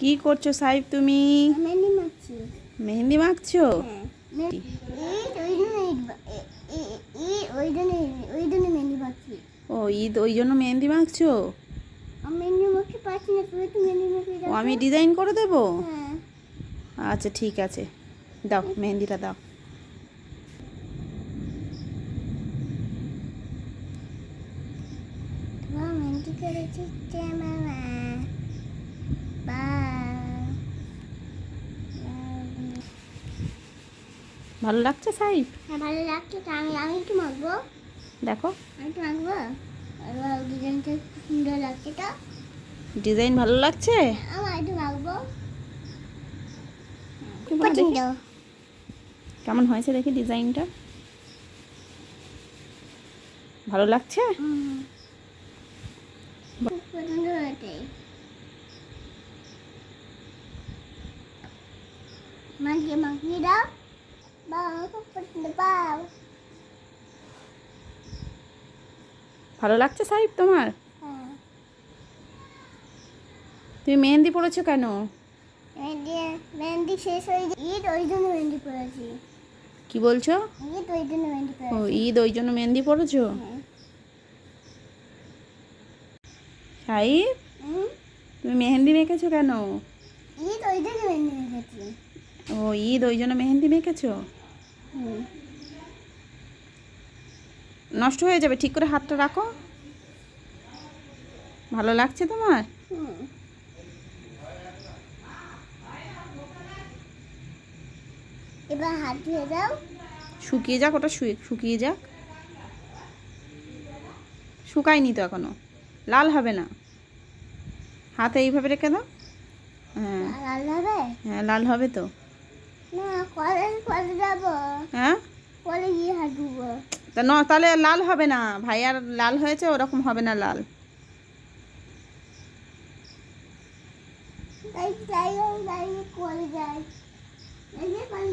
কি করছ সাহেব তুমি? মেহেন্দি মাখছি। হ্যাঁ। ও ঈদ ওই জন্য মেহেন্দি মাখছো? ও আমি ডিজাইন করে দেবো? হ্যাঁ। আচ্ছা ঠিক আছে। দাও মেহেন্দিটা দাও। মেহেন্দি করেছি মামা? ভালো লাগছে সাহেব হ্যাঁ ভালো লাগছে। তো আমি আমি একটু মাখবো। দেখো। আমি একটু মাখবো। আর ডিজাইনটা সুন্দর লাগছে তো। ডিজাইন ভালো লাগছে? আমার একটু মাখবো। কেমন হয়েছে দেখি ডিজাইনটা? ভালো লাগছে? মাখিয়ে মাখিয়ে দাও। ভালো লাগছে সাহেব তোমার? তুমি মেহেন্দি পড়েছো কেন? মেহেন্দি শেষ হয়ে গেছে ঈদ ওই জন্য মেহেন্দি পড়েছি। কি বলছো? ঈদ ওই জন্য মেহেন্দি ও ঈদ ওই জন্য মেহেন্দি পড়েছো? হ্যাঁ। সাহেব? তুমি মেহেন্দি মেখেছো কেন? ঈদ ওই জন্য মেহেন্দি রেখেছি ও ঈদ ওই জন্য মেহেন্দি মেখেছো? নষ্ট হয়ে যাবে ঠিক করে হাতটা রাখো। ভালো লাগছে তোমার? এবার হাত ধুয়ে দাও। শুকিয়ে যাক ওটা শুকিয়ে যাক। শুকায়নি তো এখনও। লাল হবে না। হাতে এইভাবে রেখে দাও। হ্যাঁ। লাল হবে? হ্যাঁ লাল হবে তো। হ্যাঁ? তা ন তাহলে লাল হবে না? ভাই আর লাল হয়েছে ওরকম হবে না লাল। তাই তাই তাই কলে যাই। এই যে কলে